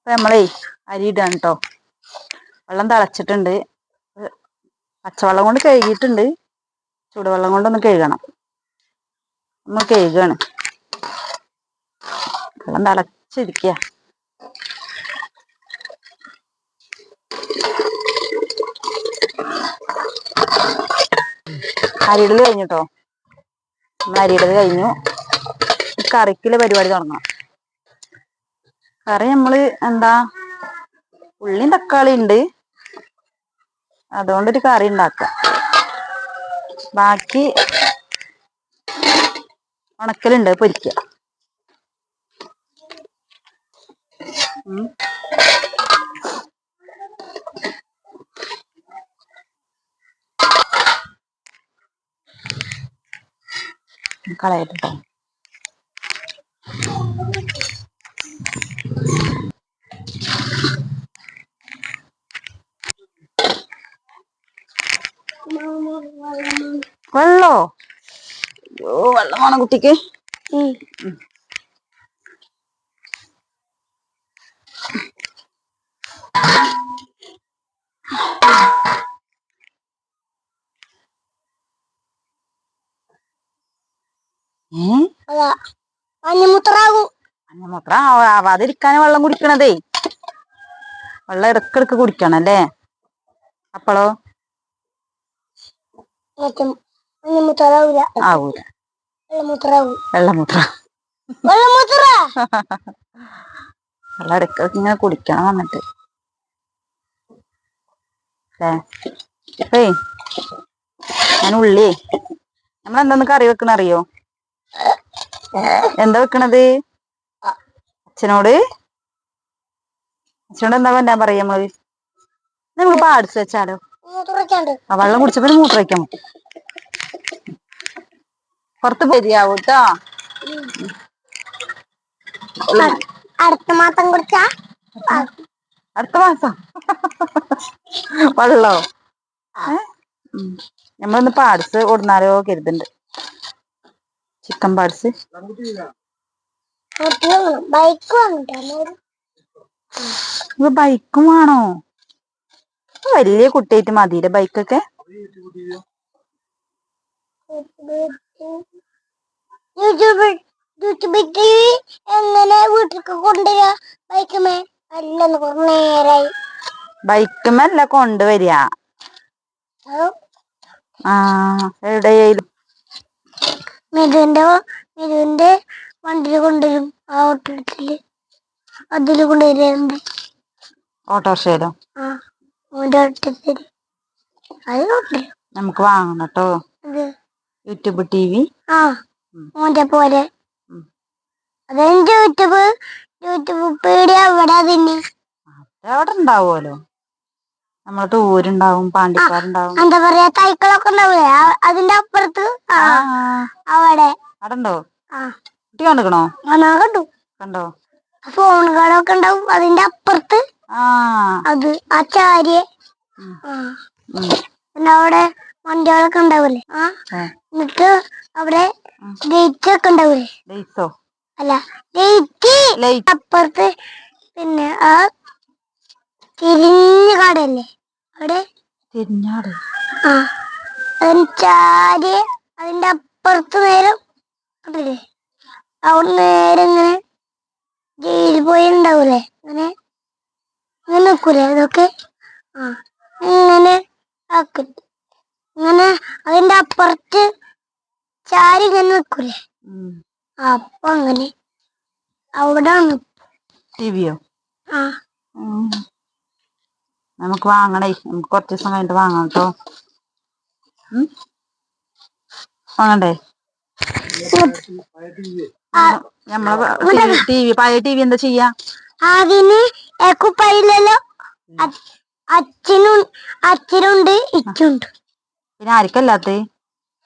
അപ്പൊ നമ്മളേ അരി ഇടാണ് കേട്ടോ വെള്ളം തിളച്ചിട്ടുണ്ട്. പച്ചവെള്ളം കൊണ്ട് കഴുകിയിട്ടുണ്ട്. ചൂടുവെള്ളം കൊണ്ടൊന്ന് കഴുകണം. ഒന്ന് കഴുകാണ്. വെള്ളം തിളച്ചിരിക്കുക അരിയിടൽ കഴിഞ്ഞു കേട്ടോ നമ്മൾ അരിയിടൽ കഴിഞ്ഞു. കറിക്കുള്ള പരിപാടി തുടങ്ങണം കറി നമ്മൾ എന്താ ഉള്ളിയും തക്കാളി ഉണ്ട്. അതുകൊണ്ടൊരു കറി ഉണ്ടാക്കാം. ബാക്കി ഉണക്കലുണ്ട് പൊരിക്കുക. കളയട്ടോ വെള്ളോ അയ്യോ വെള്ളം വേണം കുട്ടിക്ക്. മഞ്ഞമൂത്ര ആവാതിരിക്കാൻ വെള്ളം കുടിക്കണതേ. വെള്ളം ഇടക്കിടക്ക് കുടിക്കണം അല്ലേ? അപ്പോളോ? ആവൂല. വെള്ളമൂത്ര വെള്ളമുത്ര വെള്ളം ഇങ്ങനെ കുടിക്കണം വന്നിട്ട്. ഏയ് ഞാൻ ഉള്ളി. നമ്മൾ എന്താന്ന് കറി വെക്കണ അറിയോ? എന്താ വെക്കണത്? അച്ഛനോട്? അച്ഛനോട് എന്താ വേണ്ട പറയാ നമ്മൾ? നമുക്ക് പാടിച്ച് വെച്ചാലോ? ആ വെള്ളം കുടിച്ചപ്പോ മൂത്ര വയ്ക്കാൻ പറ്റും പുറത്ത് ശരിയാവും കേട്ടോ അടുത്ത മാസം കുറിച്ചാ അടുത്ത മാസം. വെള്ളോ. നമ്മളിന്ന് പാഡ്സ് കൊടുന്നാലോ കരുതുണ്ട്. ചിക്കൻ ഇത് ബൈക്കും ആണോ? വലിയ കുട്ടിയായിട്ട് മതിയില്ലേ ബൈക്കൊക്കെ? യൂട്യൂബ് യൂട്യൂബ് ടി വി എങ്ങനെ വീട്ടിലേക്ക് കൊണ്ടുവരിക? ബൈക്കുമേ അല്ലെന്ന് കുറേ നേരായി. ബൈക്കുമല്ല കൊണ്ടുവരിക. ആ എവിടെയായാലും മെതുവിന്റെ മെതുവിന്റെ വണ്ടിയിൽ കൊണ്ടുവരും. ആ ഓട്ടോട്ടിൽ അതിൽ കൊണ്ടുവരുന്നുണ്ട് ഓട്ടോറിക്ഷയിലോ? ആ അത് കൊണ്ടുവരും നമുക്ക് വാങ്ങണം കേട്ടോ. YouTube TV. ആ. ഓന്റെ പോലെ. അതെന്റെ യൂട്യൂബ്? യൂട്യൂബ് പേടി അവിടെ അതിന്. അവിടെ ഉണ്ടാവുമല്ലോ. നമ്മളെ ഊരുണ്ടാവും പാണ്ടിക്കാറുണ്ടാവും എന്താ പറയാ തൈക്കളൊക്കെ ഉണ്ടാവില്ലേ അതിന്റെ അപ്പുറത്ത് അവിടെ. അവിടെ ഉണ്ടോ? ആ. കുട്ടി കണ്ടുക്കണോ? കാണാ കണ്ടു. കണ്ടോ? ഫോണുകളൊക്കെ ഉണ്ടാവും അതിന്റെ അപ്പുറത്ത്. അത് ആ ചാരിയെ. പിന്നെ അവിടെ വണ്ടികളൊക്കെ ഉണ്ടാവൂലേ ആ എന്നിട്ട് അവിടെ ലൈറ്റ് ഗേറ്റ് ഒക്കെ ഉണ്ടാവൂലേ ലൈസോ അല്ല ഗേറ്റ് ലൈറ്റ് അപ്പുറത്ത് പിന്നെ ആ തിരിഞ്ഞ കാടല്ലേ? അവിടെ? തിരിഞ്ഞാട്. ആ. അതിന് ചാരി അതിന്റെ അപ്പുറത്ത് നേരം കണ്ടില്ലേ? അവിടെ നേരെ ഇങ്ങനെ ജയിലിൽ പോയി ഉണ്ടാവൂലേ അങ്ങനെ അങ്ങനെ നിൽക്കൂലേ? അതൊക്കെ? ആ ഇങ്ങനെ ആക്കും ഇങ്ങനെ അതിന്റെ അപ്പുറത്ത് ചാരി ഇങ്ങനെ നിക്കൂലേ അപ്പൊ അങ്ങനെ അവിടെ ടിവിയോ? ആ. നമുക്ക് വാങ്ങണേ. നമുക്ക് കുറച്ച് ദിവസം കഴിഞ്ഞിട്ട് വാങ്ങാം കേട്ടോ. വാങ്ങണ്ടേ? നമ്മളെ ടി വി. പഴയ ടി വി എന്താ ചെയ്യാ? അതിന് അച്ഛനും അച്ഛനുണ്ട് ഇച്ചുണ്ട്. പിന്നെ ആർക്കല്ലാത്ത?